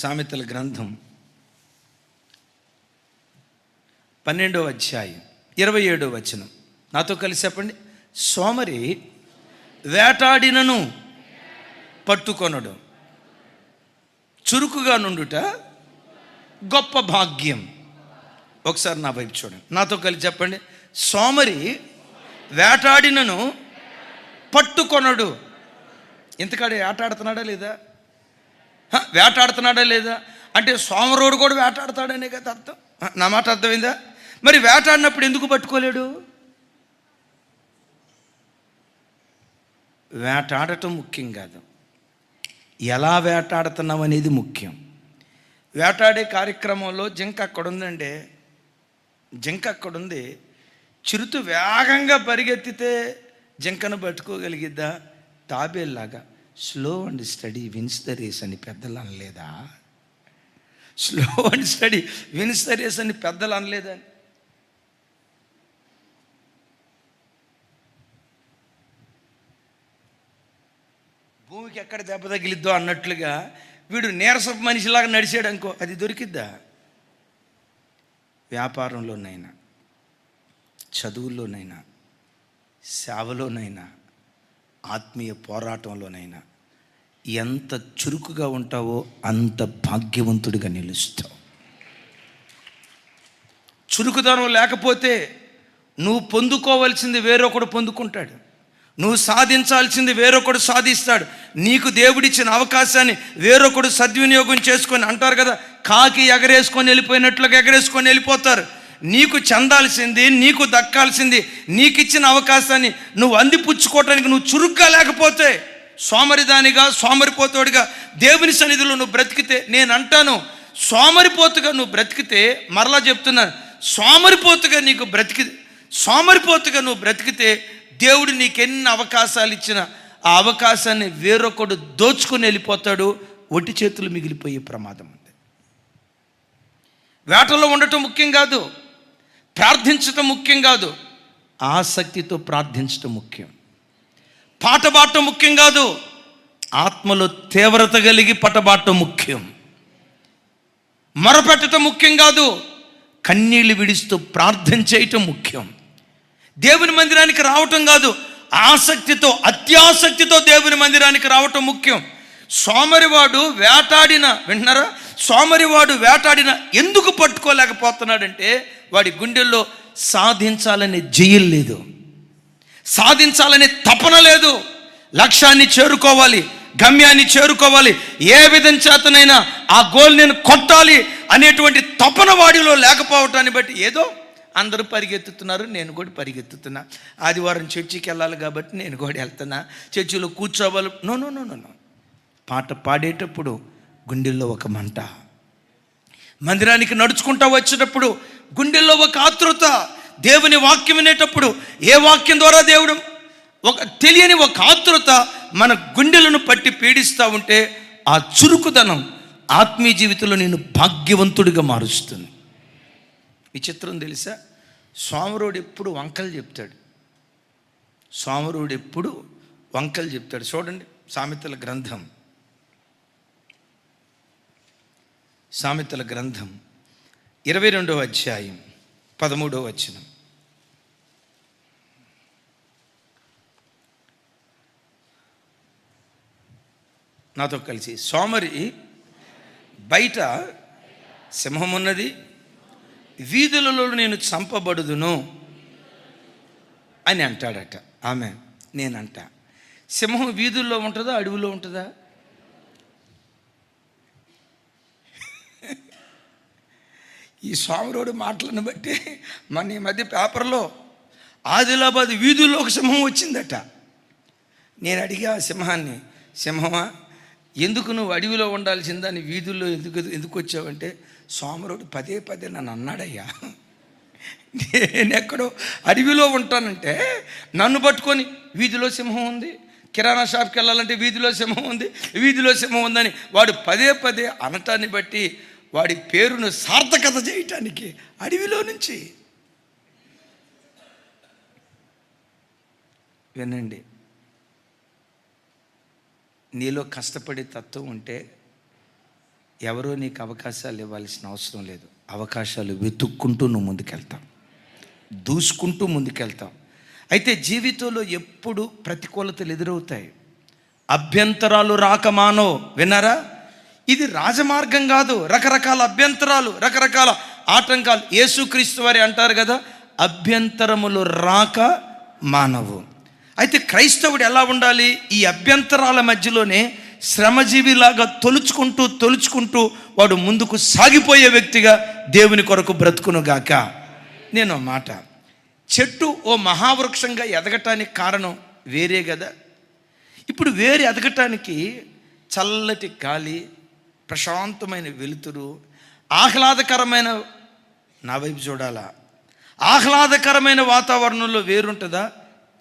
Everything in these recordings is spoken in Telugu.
సామెతల గ్రంథం పన్నెండవ అధ్యాయం ఇరవై ఏడో వచనం. నాతో కలిసి చెప్పండి. సోమరి వేటాడినను పట్టుకొనడు. చురుకుగా నుండుట గొప్ప భాగ్యం. ఒకసారి నా వైపు చూడండి. నాతో కలిసి చెప్పండి. సోమరి వేటాడినను పట్టుకొనడు. ఇంతకాడ వేటాడుతున్నాడా లేదా? వేటాడుతున్నాడా లేదా? అంటే సోమరోడు కూడా వేటాడతాడనే కదా అర్థం. నా మాట అర్థమైందా? మరి వేటాడినప్పుడు ఎందుకు పట్టుకోలేడు? వేటాడటం ముఖ్యం కాదు. ఎలా వేటాడుతున్నాం అనేది ముఖ్యం. వేటాడే కార్యక్రమంలో జింక అక్కడ ఉందండి జింక అక్కడ ఉంది చిరుత వేగంగా పరిగెత్తితే జింకను పట్టుకోగలిగిద్దా? తాబేల్లాగా. Slow and steady wins the race అని పెద్దలు అనలేదా? Slow and steady wins the race అని పెద్దలు అనలేదా? భూమికి ఎక్కడ దెబ్బ తగిలిద్దో అన్నట్లుగా వీడు నీరసపు మనిషిలాగా నడిచాడు అనుకో అది దొరికిద్దా? వ్యాపారంలోనైనా చదువుల్లోనైనా సేవలోనైనా ఆత్మీయ పోరాటంలోనైనా ఎంత చురుకుగా ఉంటావో అంత భాగ్యవంతుడిగా నిలుస్తావు. చురుకుదనం లేకపోతే నువ్వు పొందుకోవలసింది వేరొకడు పొందుకుంటాడు. నువ్వు సాధించాల్సింది వేరొకడు సాధిస్తాడు. నీకు దేవుడిచ్చిన అవకాశాన్ని వేరొకడు సద్వినియోగం చేసుకొని అంటారు కదా కాకి ఎగరేసుకొని వెళ్ళిపోయినట్లుగా ఎగరేసుకొని వెళ్ళిపోతారు. నీకు చెందాల్సింది నీకు దక్కాల్సింది నీకు ఇచ్చిన అవకాశాన్ని నువ్వు అందిపుచ్చుకోవటానికి నువ్వు చురుగ్గా లేకపోతే సోమరిదానిగా సోమరిపోతుడిగా దేవుని సన్నిధిలో నువ్వు బ్రతికితే నేను అంటాను సోమరిపోతుగా నువ్వు బ్రతికితే మరలా చెప్తున్నాను సోమరిపోతుగా నీకు బ్రతికి సోమరిపోతుగా నువ్వు బ్రతికితే దేవుడు నీకెన్ని అవకాశాలు ఇచ్చినా ఆ అవకాశాన్ని వేరొకడు దోచుకుని వెళ్ళిపోతాడు ఒట్టి చేతులు మిగిలిపోయే ప్రమాదం ఉంది. వేటలో ఉండటం ముఖ్యం కాదు ప్రార్థించటం ముఖ్యం కాదు ఆసక్తితో ప్రార్థించటం ముఖ్యం. పాట పాడటం ముఖ్యం కాదు. ఆత్మలో తీవ్రత కలిగి పటబాటం ముఖ్యం. మొరపెట్టడం ముఖ్యం కాదు. కన్నీళ్ళు విడుస్తూ ప్రార్థన చేయటం ముఖ్యం. దేవుని మందిరానికి రావటం కాదు. ఆసక్తితో అత్యాసక్తితో దేవుని మందిరానికి రావటం ముఖ్యం. సోమరివాడు వేటాడిన వింటున్నారా సోమరివాడు వేటాడిన ఎందుకు పట్టుకోలేకపోతున్నాడంటే వాడి గుండెల్లో సాధించాలనే జయం లేదు. సాధించాలనే తపన లేదు. లక్ష్యాన్ని చేరుకోవాలి గమ్యాన్ని చేరుకోవాలి. ఏ విధం చేతనైనా ఆ గోల్ నేను కొట్టాలి అనేటువంటి తపన వాడిలో లేకపోవటాన్ని బట్టి ఏదో అందరూ పరిగెత్తుతున్నారు నేను కూడా పరిగెత్తుతున్నా. ఆదివారం చర్చికి వెళ్ళాలి కాబట్టి నేను కూడా వెళ్తున్నా. చర్చిలో కూర్చోవాలి. నో నో నో నో పాట పాడేటప్పుడు గుండెల్లో ఒక మంట. మందిరానికి నడుచుకుంటా వచ్చేటప్పుడు గుండెల్లో ఒక ఆతృత దేవుని వాక్యం వినేటప్పుడు ఏ వాక్యం ద్వారా దేవుడు ఒక తెలియని ఒక ఆతృత మన గుండెలను పట్టి పీడిస్తూ ఉంటే ఆ చురుకుదనం ఆత్మీయ జీవితంలో నేను భాగ్యవంతుడిగా మారుస్తుంది. విచిత్రం తెలుసా? సోమరుడు ఎప్పుడు వంకలు చెప్తాడు. సోమరుడు ఎప్పుడు వంకలు చెప్తాడు. చూడండి సామెతల గ్రంథం. సామెతల గ్రంథం. ఇరవై రెండవ అధ్యాయం. పదమూడో వచనం. నాతో కలిసి సోమరి బయట సింహం ఉన్నది వీధులలో నేను చంపబడుదును అని అంటాడట. ఆమె నేనంట. సింహం వీధుల్లో ఉంటుందా అడవిలో ఉంటుందా? ఈ స్వామిరోడు మాటలను బట్టి మన ఈ మధ్య పేపర్లో ఆదిలాబాద్ వీధుల్లో ఒక సింహం వచ్చిందట. నేను అడిగా ఆ సింహాన్ని సింహమా ఎందుకు నువ్వు అడవిలో ఉండాల్సిందని వీధుల్లో ఎందుకు ఎందుకు వచ్చావంటే? సోమరుడు పదే పదే నన్ను అన్నాడయ్యా. నేను ఎక్కడో అడవిలో ఉంటానంటే నన్ను పట్టుకొని వీధిలో సింహం ఉంది కిరాణా షాప్కి వెళ్ళాలంటే వీధిలో సింహం ఉంది వీధిలో సింహం ఉందని వాడు పదే పదే అనటాన్ని బట్టి వాడి పేరును సార్థకత చేయటానికి అడవిలో నుంచి. వినండి. నీలో కష్టపడే తత్వం ఉంటే ఎవరో నీకు అవకాశాలు ఇవ్వాల్సిన అవసరం లేదు. అవకాశాలు వెతుక్కుంటూ నువ్వు ముందుకెళ్తావు. దూసుకుంటూ ముందుకెళ్తాం అయితే జీవితంలో ఎప్పుడు ప్రతికూలతలు ఎదురవుతాయి. అభ్యంతరాలు రాక మానో విన్నారా? ఇది రాజమార్గం కాదు. రకరకాల అభ్యంతరాలు రకరకాల ఆటంకాలు. యేసుక్రీస్తు వారి అంటారు కదా అభ్యంతరములు రాక మానవు. అయితే క్రైస్తవుడు ఎలా ఉండాలి? ఈ అభ్యంతరాల మధ్యలోనే శ్రమజీవిలాగా తొలుచుకుంటూ తొలుచుకుంటూ వాడు ముందుకు సాగిపోయే వ్యక్తిగా దేవుని కొరకు బ్రతుకునుగాక నేను మాట. చెట్టు ఓ మహావృక్షంగా ఎదగటానికి కారణం వేరే కదా ఇప్పుడు వేరు ఎదగటానికి చల్లటి గాలి ప్రశాంతమైన వెలుతురు ఆహ్లాదకరమైన నా వైపు చూడాలా? ఆహ్లాదకరమైన వాతావరణంలో వేరుంటుందా?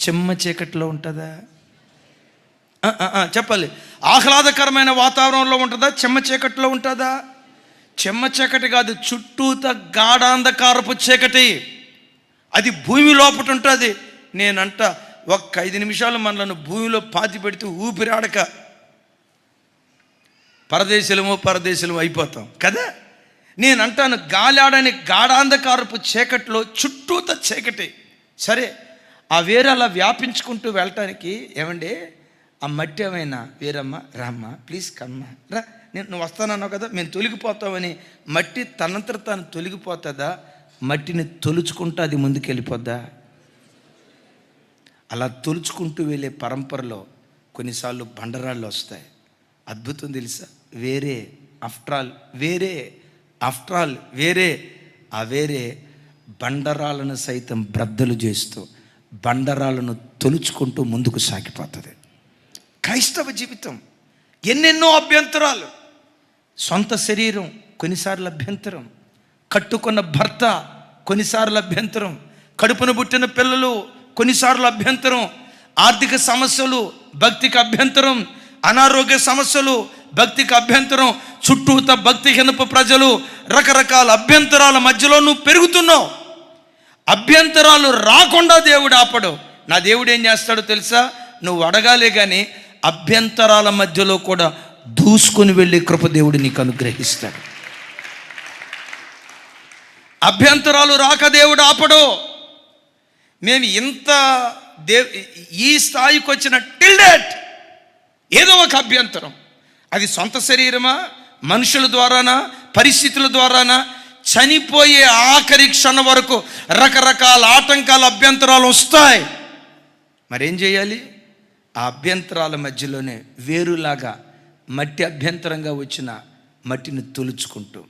చెమ్మ చీకట్లో ఉంటుందా? చెప్పాలి. ఆహ్లాదకరమైన వాతావరణంలో ఉంటుందా? చెమ్మ చీకట్లో ఉంటుందా? చెమ్మ చీకటి కాదు చుట్టూత గాఢాంధకారపు చీకటి. అది భూమి లోపట ఉంటుంది. నేనంట ఒక్క ఐదు నిమిషాలు మనలను భూమిలో పాతి పెడితే ఊపిరాడక పరదేశులమో పరదేశులమో అయిపోతాం. కదా? నేను అంటాను గాలాడని గాఢాంధకారపు చీకట్లో చుట్టూత చీకటి. సరే ఆ వేరు అలా వ్యాపించుకుంటూ వెళ్ళటానికి ఏమండి? ఆ మట్టి ఏమైనా? వేరమ్మ రామ్మ ప్లీజ్ కమ్మ రా నేను నువ్వు వస్తానన్నావు కదా మేము తొలగిపోతామని. మట్టి తనంతట తాను తొలగిపోతుందా? మట్టిని తొలుచుకుంటూ అది ముందుకెళ్ళిపోద్దా? అలా తొలుచుకుంటూ వెళ్ళే పరంపరలో కొన్నిసార్లు బండరాళ్ళు వస్తాయి. అద్భుతం తెలుసా? వేరే ఆఫ్టర్ ఆల్ వేరే ఆఫ్టర్ ఆల్ వేరే ఆ వేరే బండరాలను సైతం బ్రద్దలు చేస్తూ బండరాలను తొలుచుకుంటూ ముందుకు సాగిపోతుంది. క్రైస్తవ జీవితం ఎన్నెన్నో అభ్యంతరాలు సొంత శరీరం కొన్నిసార్లు అభ్యంతరం కట్టుకున్న భర్త కొన్నిసార్లు అభ్యంతరం కడుపున పుట్టిన పిల్లలు కొన్నిసార్లు అభ్యంతరం ఆర్థిక సమస్యలు భక్తికి అభ్యంతరం అనారోగ్య సమస్యలు భక్తికి అభ్యంతరం చుట్టూత భక్తిహీనపు ప్రజలు రకరకాల అభ్యంతరాల మధ్యలో నువ్వు పెరుగుతున్నావు. అభ్యంతరాలు రాకుండా దేవుడు ఆపడు. నా దేవుడు ఏం చేస్తాడో తెలుసా? నువ్వు అడగాలే కానీ అభ్యంతరాల మధ్యలో కూడా దూసుకొని వెళ్ళే కృప దేవుడు నీకు అనుగ్రహిస్తాడు. అభ్యంతరాలు రాక దేవుడు ఆపడు. మేము ఇంత దేవ్ ఈ స్థాయికి వచ్చిన టిల్ డేట్ ఏదో ఒక అభ్యంతరం. అది సొంత శరీరమా? మనుషుల ద్వారానా? పరిస్థితుల ద్వారానా? చనిపోయే ఆఖరి క్షణం వరకు రకరకాల ఆటంకాలు అభ్యంతరాలు వస్తాయి. మరేం చేయాలి? ఆ అభ్యంతరాల మధ్యలోనే వేరులాగా మట్టి అభ్యంతరంగా వచ్చిన మట్టిని తొలుచుకుంటూ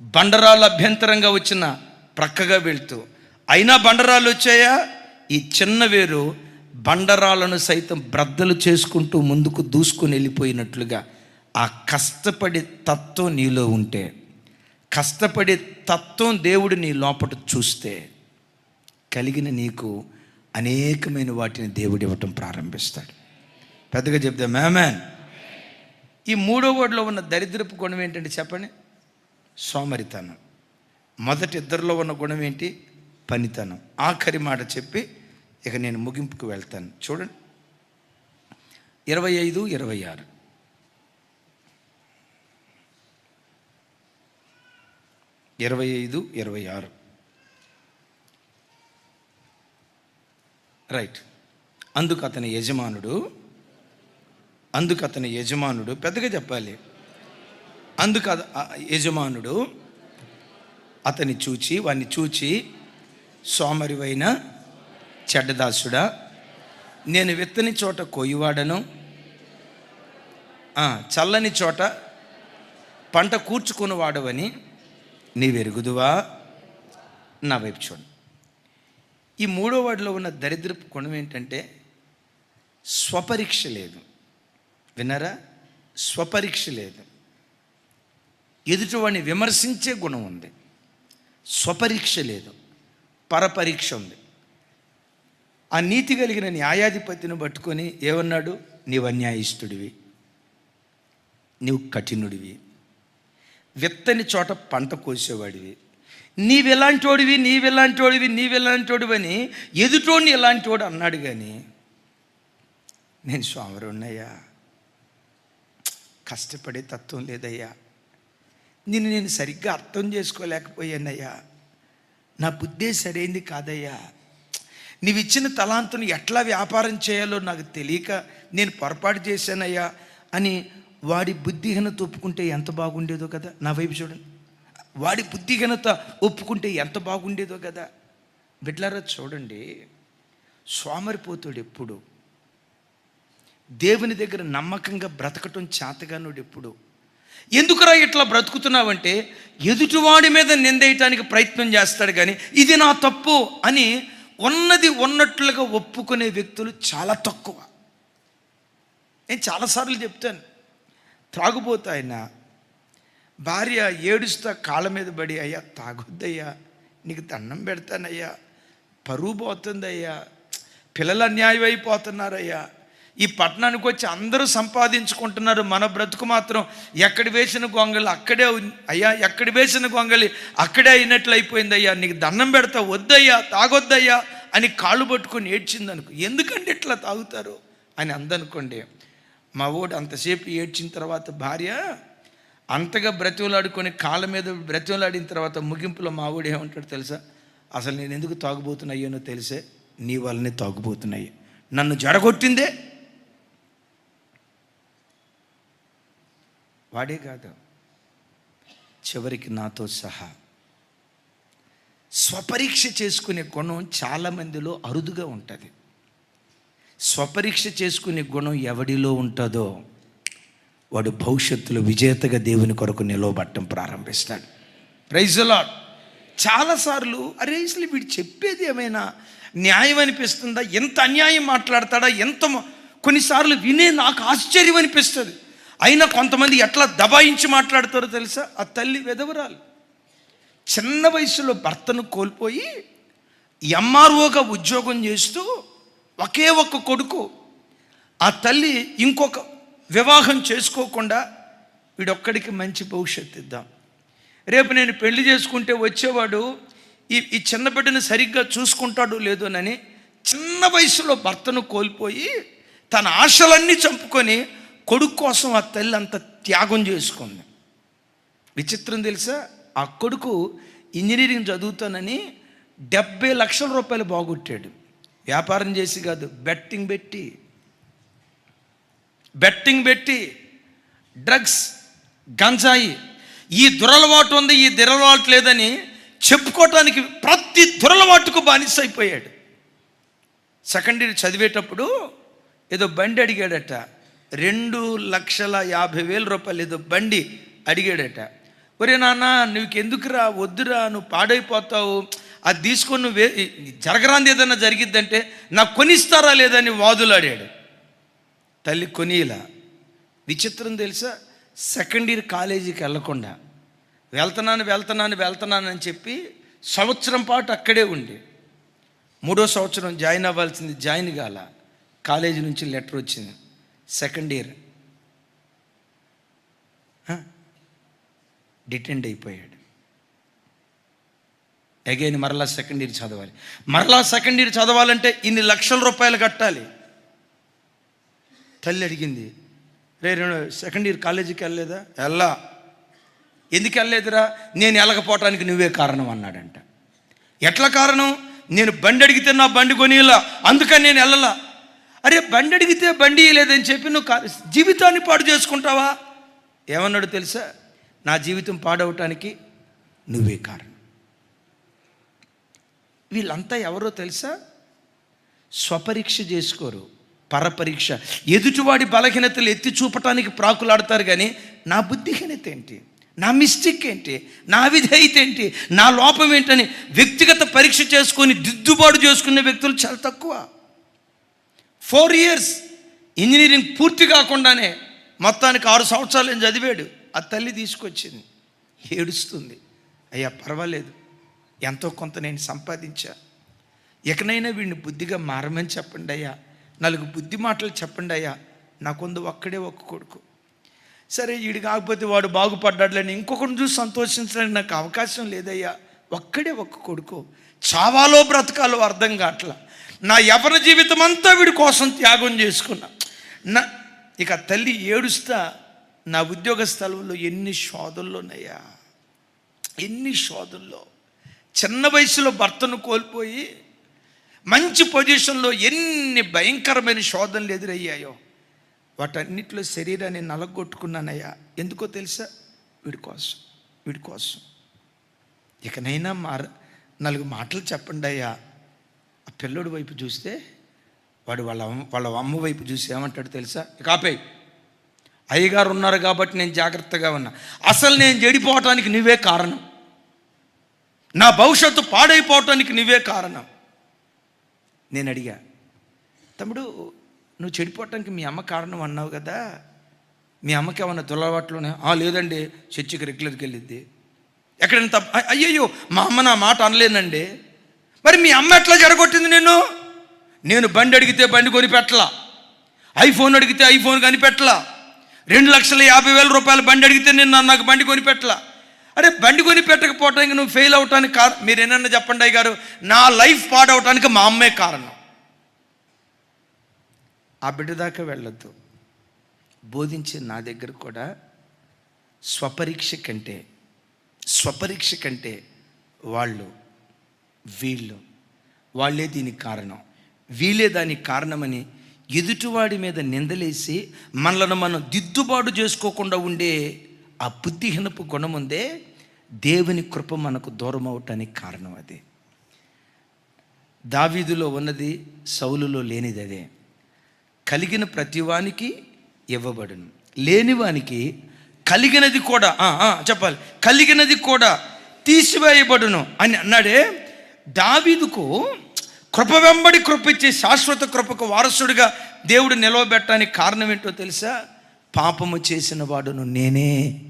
బండరాలు అభ్యంతరంగా వచ్చిన ప్రక్కగా వెళ్తూ అయినా బండరాలు వచ్చాయా? ఈ చిన్న వేరు బండరాలను సైతం బ్రద్దలు చేసుకుంటూ ముందుకు దూసుకొని వెళ్ళిపోయినట్లుగా ఆ కష్టపడే తత్వం నీలో ఉంటే కష్టపడే తత్వం దేవుడు నీ లోపట చూస్తే కలిగిన నీకు అనేకమైన వాటిని దేవుడు ఇవ్వటం ప్రారంభిస్తాడు. పెద్దగా చెప్తే మ్యామెన్ ఈ మూడో వర్డ్లో ఉన్న దరిద్రపు గుణం ఏంటంటే చెప్పండి? సోమరితనం. మొదటి ఇద్దరిలో ఉన్న గుణం ఏంటి? పనితనం. ఆఖరి మాట చెప్పి ఇక నేను ముగింపుకు వెళ్తాను. చూడండి. ఇరవై ఐదు ఇరవై ఆరు. ఇరవై ఐదు ఇరవై ఆరు. రైట్ అందుకు అతని యజమానుడు అందుకు అతని యజమానుడు పెద్దగా చెప్పాలి. అందుకు యజమానుడు అతన్ని చూచి వాడిని చూచి సోమరివైన చెడ్డదాసుడా నేను విత్తని చోట కొయ్యవాడను చల్లని చోట పంట కూర్చుకుని వాడవని నీవెరుగుదువా? నా వైపు చూడు. ఈ మూడో వాడిలో ఉన్న దరిద్రపు గుణం ఏంటంటే స్వపరీక్ష లేదు. విన్నారా? స్వపరీక్ష లేదు. ఎదుటివాడిని విమర్శించే గుణం ఉంది. స్వపరీక్ష లేదు. పరపరీక్ష ఉంది. ఆ నీతి కలిగిన న్యాయాధిపతిని పట్టుకొని ఏమన్నాడు? నీవు అన్యాయిస్తుడివి నీవు కఠినుడివి. విత్తని చోట పంట కోసేవాడివి. నీవెలాంటోడివి నీవెలాంటోడివి నీవెలాంటోడివి అని ఎదుటోడిని ఎలాంటోడు అన్నాడు కానీ నేను స్వామరున్నయ్యా కష్టపడే తత్వం లేదయ్యా. నిన్ను నేను సరిగ్గా అర్థం చేసుకోలేకపోయానయ్యా. నా బుద్ధే సరైంది కాదయ్యా. నీవిచ్చిన ఇచ్చిన ఎట్లా వ్యాపారం చేయాలో నాకు తెలియక నేను పొరపాటు చేశానయ్యా అని వాడి బుద్ధిహీనత ఒప్పుకుంటే ఎంత బాగుండేదో కదా. నా వైపు చూడండి. వాడి బుద్ధిహీనత ఒప్పుకుంటే ఎంత బాగుండేదో కదా. బిడ్లారా చూడండి. సోమరిపోతాడు ఎప్పుడు దేవుని దగ్గర నమ్మకంగా బ్రతకటం చేతగానుడు ఎప్పుడు ఎందుకురా ఇట్లా బ్రతుకుతున్నావంటే ఎదుటివాడి మీద నిందేయటానికి ప్రయత్నం చేస్తాడు కానీ ఇది నా తప్పు అని ఉన్నది ఉన్నట్లుగా ఒప్పుకునే వ్యక్తులు చాలా తక్కువ. నేను చాలాసార్లు చెప్తాను. త్రాగుబోతా ఆయన భార్య ఏడుస్తా కాళ్ళ మీద పడి అయ్యా తాగొద్దయ్యా నీకు దండం పెడతానయ్యా పరువు పోతుందయ్యా పిల్లలు అన్యాయం అయిపోతున్నారయ్యా ఈ పట్టణానికి వచ్చి అందరూ సంపాదించుకుంటున్నారు మన బ్రతుకు మాత్రం ఎక్కడ వేసిన గొంగలి అక్కడే అయ్యా ఎక్కడ వేసిన గొంగలి అక్కడే అయినట్లు అయిపోయింది అయ్యా నీకు దండం పెడతా వద్దయ్యా తాగొద్దయ్యా అని కాళ్ళు పట్టుకొని ఏడ్చింది అనుకో ఎందుకంటే ఇట్లా తాగుతారు? అని అందనుకోండి మా ఓడు అంతసేపు ఏడ్చిన తర్వాత భార్య అంతగా బ్రతిమలాడుకొని కాళ్ళ మీద బ్రతిమలాడిన తర్వాత ముగింపులో మా ఊడు ఏమంటాడు తెలుసా? అసలు నేను ఎందుకు తాగుబోతున్నాయ్యానో తెలిసే? నీ వల్లనే తాగుబోతున్నాయి. నన్ను జడగొట్టిందే. వాడే కాదు. చివరికి నాతో సహా. స్వపరీక్ష చేసుకునే గుణం చాలామందిలో అరుదుగా ఉంటుంది. స్వపరీక్ష చేసుకునే గుణం ఎవడిలో ఉంటుందో వాడు భవిష్యత్తులో విజేతగా దేవుని కొరకు నిలవబట్టం ప్రారంభిస్తాడు. ప్రైజులాడ్ చాలాసార్లు అరే అసలు వీడు చెప్పేది ఏమైనా న్యాయం అనిపిస్తుందా? ఎంత అన్యాయం మాట్లాడతాడా? ఎంత కొన్నిసార్లు వినే నాకు ఆశ్చర్యం అనిపిస్తుంది. అయినా కొంతమంది ఎట్లా దబాయించి మాట్లాడతారో తెలుసా? ఆ తల్లి వెదవరాలు. చిన్న వయసులో భర్తను కోల్పోయి ఎంఆర్ఓగా ఉద్యోగం చేస్తూ ఒకే ఒక్క కొడుకు. ఆ తల్లి ఇంకొక వివాహం చేసుకోకుండా వీడొక్కడికి మంచి భవిష్యత్తు ఇద్దాం. రేపు నేను పెళ్ళి చేసుకుంటే వచ్చేవాడు ఈ ఈ చిన్న బిడ్డను సరిగ్గా చూసుకుంటాడు లేదోనని చిన్న వయసులో భర్తను కోల్పోయి తన ఆశలన్నీ చంపుకొని కొడుకు కోసం ఆ తల్లి అంత త్యాగం చేసుకుంది. విచిత్రం తెలుసా? ఆ కొడుకు ఇంజనీరింగ్ చదువుతానని డెబ్బై లక్షల రూపాయలు బాగొట్టాడు. వ్యాపారం చేసి కాదు బెట్టింగ్ పెట్టి. బెట్టింగ్ పెట్టి డ్రగ్స్ గంజాయి ఈ దురలవాటు ఉంది ఈ దురలవాటు లేదని చెప్పుకోవటానికి ప్రతి దురలవాటుకు బానిస అయిపోయాడు. సెకండ్ ఇయర్ చదివేటప్పుడు ఏదో బండి అడిగాడట. రెండు లక్షల యాభై వేల రూపాయలు ఏదో బండి అడిగాడట. ఒరే నాన్న నువ్వు ఎందుకురా వద్దురా నువ్వు పాడైపోతావు అది తీసుకొని నువ్వు జరగరాంది ఏదైనా జరిగిద్దంటే నాకు కొనిస్తారా లేదని వాదులాడాడు. తల్లి కొనిలా విచిత్రం తెలుసా? సెకండ్ ఇయర్ కాలేజీకి వెళ్ళకుండా వెళ్తున్నాను వెళ్తున్నాను వెళ్తున్నాను అని చెప్పి సంవత్సరం పాటు అక్కడే ఉండి మూడో సంవత్సరం జాయిన్ అవ్వాల్సింది జాయిన్ కాల కాలేజీ నుంచి లెటర్ వచ్చింది సెకండ్ ఇయర్. డిటెండ్ అయిపోయాడు. అగైన్ మరలా సెకండ్ ఇయర్ చదవాలి. మరలా సెకండ్ ఇయర్ చదవాలంటే ఇన్ని లక్షల రూపాయలు కట్టాలి. తల్లి అడిగింది రే రెండు సెకండ్ ఇయర్ కాలేజీకి వెళ్ళలేదా? వెళ్ళా. ఎందుకు వెళ్ళలేదురా? నేను వెళ్ళకపోవటానికి నువ్వే కారణం అన్నాడంట. ఎట్లా కారణం? నేను బండి అడిగితే నా బండి కొనిలా అందుకని నేను వెళ్ళలా. అరే బండి అడిగితే బండి లేదని చెప్పి నువ్వు జీవితాన్ని పాడు చేసుకుంటావా? ఏమన్నాడు తెలుసా? నా జీవితం పాడవటానికి నువ్వే కారణం. వీళ్ళంతా ఎవరో తెలుసా? స్వపరీక్ష చేసుకోరు. పరపరీక్ష. ఎదుటివాడి బలహీనతలు ఎత్తి చూపటానికి ప్రాకులాడతారు కానీ నా బుద్ధిహీనత ఏంటి? నా మిస్టేక్ ఏంటి? నా విధేయత ఏంటి? నా లోపం ఏంటని వ్యక్తిగత పరీక్ష చేసుకొని దిద్దుబాటు చేసుకునే వ్యక్తులు చాలా తక్కువ. ఫోర్ ఇయర్స్ ఇంజనీరింగ్ పూర్తి కాకుండానే మొత్తానికి ఆరు సంవత్సరాలు చదివాడు? ఆ తల్లి తీసుకొచ్చింది. ఏడుస్తుంది. అయ్యా పర్వాలేదు. ఎంతో కొంత నేను సంపాదించా. ఎక్కడైనా వీడిని బుద్ధిగా మారమని చెప్పండి అయ్యా. నలుగు బుద్ధి మాటలు చెప్పండి అయ్యా. నాకుంది ఒక్కడే ఒక్క కొడుకు. సరే వీడు కాకపోతే వాడు బాగుపడ్డాడులని ఇంకొకరిని చూసి సంతోషించడానికి నాకు అవకాశం లేదయ్యా. ఒక్కడే ఒక్క కొడుకు. చావాలో బ్రతకాలో అర్థం కావట్లా. నా యవన జీవితం అంతా వీడి కోసం త్యాగం చేసుకున్నా. నా ఇక తల్లి ఏడుస్తా నా ఉద్యోగ స్థలంలో ఎన్ని శోధనలున్నాయా. ఎన్ని శోధనలో. చిన్న వయసులో భర్తను కోల్పోయి మంచి పొజిషన్లో ఎన్ని భయంకరమైన శోధనలు ఎదురయ్యాయో వాటన్నిటిలో శరీరాన్ని నలగొట్టుకున్నానయ్యా. ఎందుకో తెలుసా? వీడి కోసం వీడి కోసం. ఇకనైనా మార నాలుగు మాటలు చెప్పండి అయ్యా. ఆ పిల్లోడి వైపు చూస్తే వాడు వాళ్ళ వాళ్ళ అమ్మ వైపు చూసి ఏమంటాడు తెలుసా? కాపే అయ్యగారు ఉన్నారు కాబట్టి నేను జాగ్రత్తగా ఉన్నా. అసలు నేను చెడిపోవటానికి నువ్వే కారణం. నా భవిష్యత్తు పాడైపోవటానికి నువ్వే కారణం. నేను అడిగా తమ్ముడు నువ్వు చెడిపోవటానికి మీ అమ్మ కారణం అన్నావు కదా మీ అమ్మకి ఏమన్నా దులవాట్లునే ఆ లేదండి చర్చికి రెగ్యులర్కి వెళ్ళిద్ది. ఎక్కడైనా తప్ప అయ్యయ్యో మా అమ్మ నా మాట అనలేనండి మరి మీ అమ్మ ఎట్లా జరగొట్టింది నేను నేను బండి అడిగితే బండి కొనిపెట్టలా ఐఫోన్ అడిగితే ఐఫోన్ కనిపెట్టలా రెండు లక్షల యాభై వేల రూపాయల బండి అడిగితే నేను నాకు బండి కొనిపెట్టలా అరే బండి కొని పెట్టకపోవటానికి నువ్వు ఫెయిల్ అవటానికి కారణం మీరు ఏనన్నా చెప్పండి అయ్య గారు నా లైఫ్ పాడవటానికి మా అమ్మే కారణం. ఆ బిడ్డ దాకా వెళ్ళొద్దు. బోధించే నా దగ్గర కూడా స్వపరీక్ష కంటే స్వపరీక్ష కంటే వాళ్ళు వీళ్ళు వాళ్ళే దీనికి కారణం. వీళ్ళే దానికి కారణమని ఎదుటివాడి మీద నిందలేసి మనలను మనం దిద్దుబాటు చేసుకోకుండా ఉండే ఆ బుద్ధిహీనపు గుణం ఉందే దేవుని కృప మనకు దూరం అవటానికి కారణం అది. దావీదులో ఉన్నది సౌలులో లేనిది అదే. కలిగిన ప్రతివానికి ఇవ్వబడును. లేనివానికి కలిగినది కూడా చెప్పాలి. కలిగినది కూడా తీసివేయబడును అని అన్నాడే దావీదుకు కృప వెంబడి కృప ఇచ్చే శాశ్వత కృపకు వారసుడిగా దేవుడు నిలవబెట్టడానికి కారణం ఏంటో తెలుసా? పాపము చేసిన వాడును నేనే.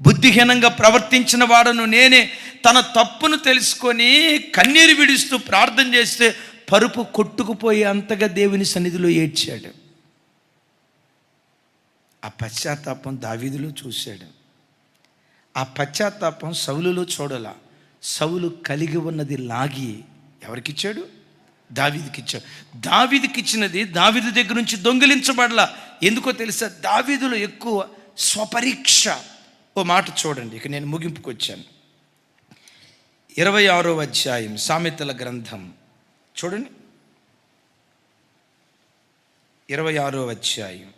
బుద్ధిహీనంగా ప్రవర్తించిన వాడును నేనే. తన తప్పును తెలుసుకొని కన్నీరు విడుస్తూ ప్రార్థన చేస్తే పరుపు కొట్టుకుపోయే అంతగా దేవుని సన్నిధిలో ఏడ్చాడు. ఆ పశ్చాత్తాపం దావీదులో చూశాడు. ఆ పశ్చాత్తాపం సౌలులో చూడలా. సౌలు కలిగి ఉన్నది లాగి ఎవరికిచ్చాడు? దావీదికి ఇచ్చాడు దావీదికి ఇచ్చినది దావీదు దగ్గర నుంచి దొంగిలించబడలా. ఎందుకో తెలుసా? దావీదులో ఎక్కువ స్వపరీక్ష. ఓ మాట చూడండి ఇక నేను ముగింపుకు వచ్చాను ఇరవై ఆరో అధ్యాయం సామెతల గ్రంథం. చూడండి. ఇరవై ఆరో అధ్యాయం.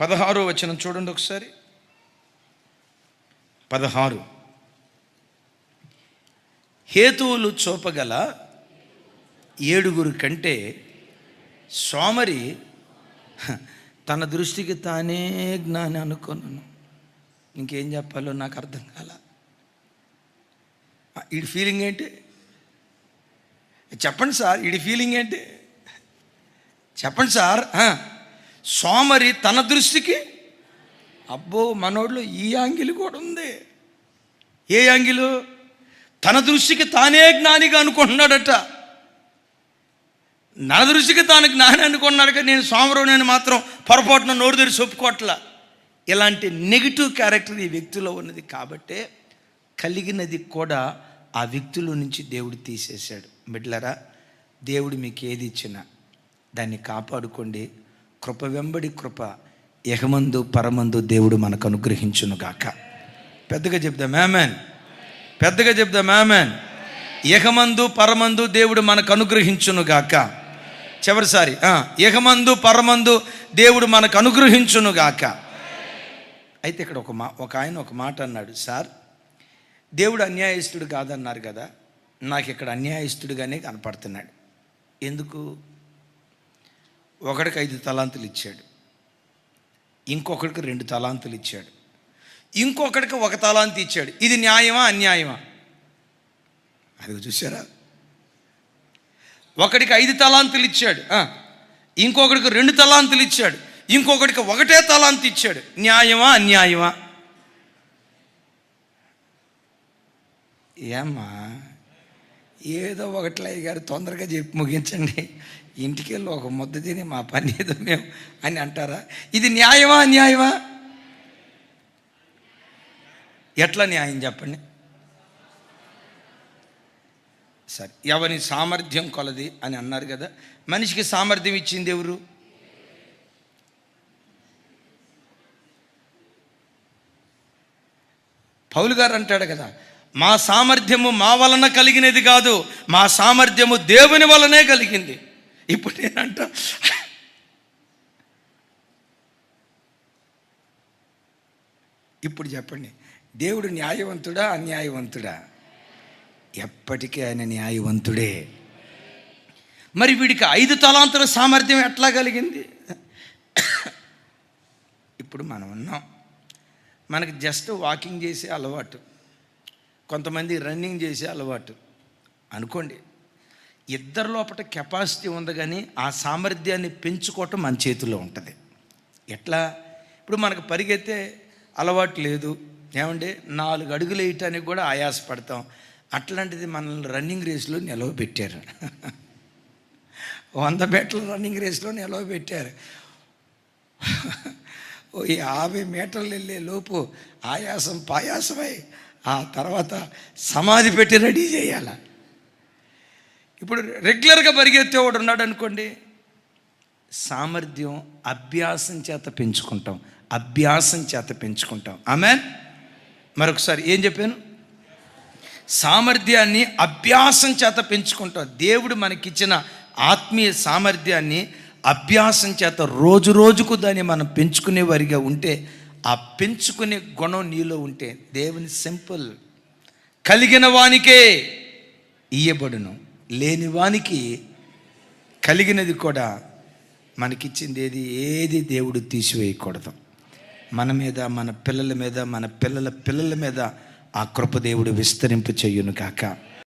పదహారో వచనం చూడండి ఒకసారి. పదహారు. హేతువులు చూపగల ఏడుగురు కంటే సోమరి తన దృష్టికి తానే జ్ఞాని అనుకున్నాను ఇంకేం చెప్పాలో నాకు అర్థం కాల. ఈ ఫీలింగ్ ఏంటి? చెప్పండి సార్ ఈ ఫీలింగ్ ఏంటి? చెప్పండి సార్ సోమరి తన దృష్టికి అబ్బో మనోళ్ళు ఈ యాంగిల్ కూడా ఉంది. ఏ యాంగిలు? తన దృష్టికి తానే జ్ఞానిగా అనుకుంటున్నాడట. నా తానికి తాను జ్ఞాని కానీ నేను సోమరం నేను మాత్రం పొరపాటున నోరు తెరిచి ఒప్పుకోవట్లా ఇలాంటి నెగిటివ్ క్యారెక్టర్ ఈ వ్యక్తిలో ఉన్నది కాబట్టే కలిగినది కూడా ఆ వ్యక్తిలో నుంచి దేవుడు తీసేశాడు. బిడ్లరా దేవుడు మీకు ఏది ఇచ్చినా దాన్ని కాపాడుకోండి. కృప వెంబడి కృప ఎహమందు పరమందు దేవుడు మనకు అనుగ్రహించును గాక. పెద్దగా చెప్దాం మ్యామెన్ పెద్దగా చెప్దాం మ్యామెన్ ఎహమందు పరమందు దేవుడు మనకు అనుగ్రహించును గాక. చివరిసారి ఇహమందు పరమందు దేవుడు మనకు అనుగ్రహించును గాక. అయితే ఇక్కడ ఒక మా ఒక ఆయన ఒక మాట అన్నాడు సార్ దేవుడు అన్యాయస్తుడు కాదన్నారు కదా నాకు ఇక్కడ అన్యాయస్తుడుగానే కనపడుతున్నాడు. ఎందుకు? ఒకడికి ఐదు తలాంతులు ఇచ్చాడు. ఇంకొకడికి రెండు తలాంతులు ఇచ్చాడు. ఇంకొకడికి ఒక తలాంతి ఇచ్చాడు. ఇది న్యాయమా? అన్యాయమా? అది చూసారా ఒకడికి ఐదు తలాంతులు ఇచ్చాడు ఇంకొకడికి రెండు తలాంతులు ఇచ్చాడు ఇంకొకడికి ఒకటే తలాంతి ఇచ్చాడు. న్యాయమా అన్యాయమా? ఏమ్మా ఏదో ఒకట్లయ్య గారు తొందరగా చెప్పి ముగించండి. ఇంటికి వెళ్ళి ఒక ముద్ద తిని మా పని ఏదో మేము అని అంటారా? ఇది న్యాయమా అన్యాయమా? ఎట్లా న్యాయం చెప్పండి? సరే ఎవరి సామర్థ్యం కొలది అని అన్నారు కదా మనిషికి సామర్థ్యం ఇచ్చింది ఎవరు? పౌలు గారు అంటాడు కదా మా సామర్థ్యము మా వలన కలిగినది కాదు మా సామర్థ్యము దేవుని వలనే కలిగింది. ఇప్పుడు నేనంట ఇప్పుడు చెప్పండి దేవుడు న్యాయవంతుడా అన్యాయవంతుడా? ఎప్పటికీ ఆయన న్యాయవంతుడే. మరి వీడికి ఐదు తలాంతుల సామర్థ్యం ఎట్లా కలిగింది? ఇప్పుడు మనం ఉన్నాం. మనకి జస్ట్ వాకింగ్ చేసే అలవాటు. కొంతమంది రన్నింగ్ చేసే అలవాటు. అనుకోండి ఇద్దరి లోపల కెపాసిటీ ఉంది కానీ ఆ సామర్థ్యాన్ని పెంచుకోవటం మన చేతిలో ఉంటుంది. ఎట్లా? ఇప్పుడు మనకు పరిగెత్తే అలవాటు లేదు. ఏమంటే నాలుగు అడుగులు వేయటానికి కూడా ఆయాసపడతాం. అట్లాంటిది మనల్ని రన్నింగ్ రేస్లో నిలవబెట్టారు. వంద మీటర్ల రన్నింగ్ రేస్లో నిలవబెట్టారు. ఓ యాభై మీటర్లు వెళ్ళే లోపు ఆయాసం పాయాసమై ఆ తర్వాత సమాధి పెట్టి రెడీ చేయాల. ఇప్పుడు రెగ్యులర్గా పరిగెత్తేవాడు ఉన్నాడు అనుకోండి సామర్థ్యం అభ్యాసం చేత పెంచుకుంటాం. అభ్యాసం చేత పెంచుకుంటాం. ఆమె మరొకసారి ఏం చెప్పాను? సామర్థ్యాన్ని అభ్యాసం చేత పెంచుకుంటాం. దేవుడు మనకిచ్చిన ఆత్మీయ సామర్థ్యాన్ని అభ్యాసం చేత రోజు రోజుకు దాన్ని మనం పెంచుకునే వారిగా ఉంటే ఆ పెంచుకునే గుణం నీలో ఉంటే దేవుని సింపుల్. కలిగిన వానికే ఇయ్యబడును. లేని వానికి కలిగినది కూడా మనకిచ్చింది ఏది ఏది దేవుడు తీసివేయకూడదు. మన మీద మన పిల్లల మీద మన పిల్లల పిల్లల మీద ఆ కృపదేవుడు విస్తరింపు చెయ్యును కాక.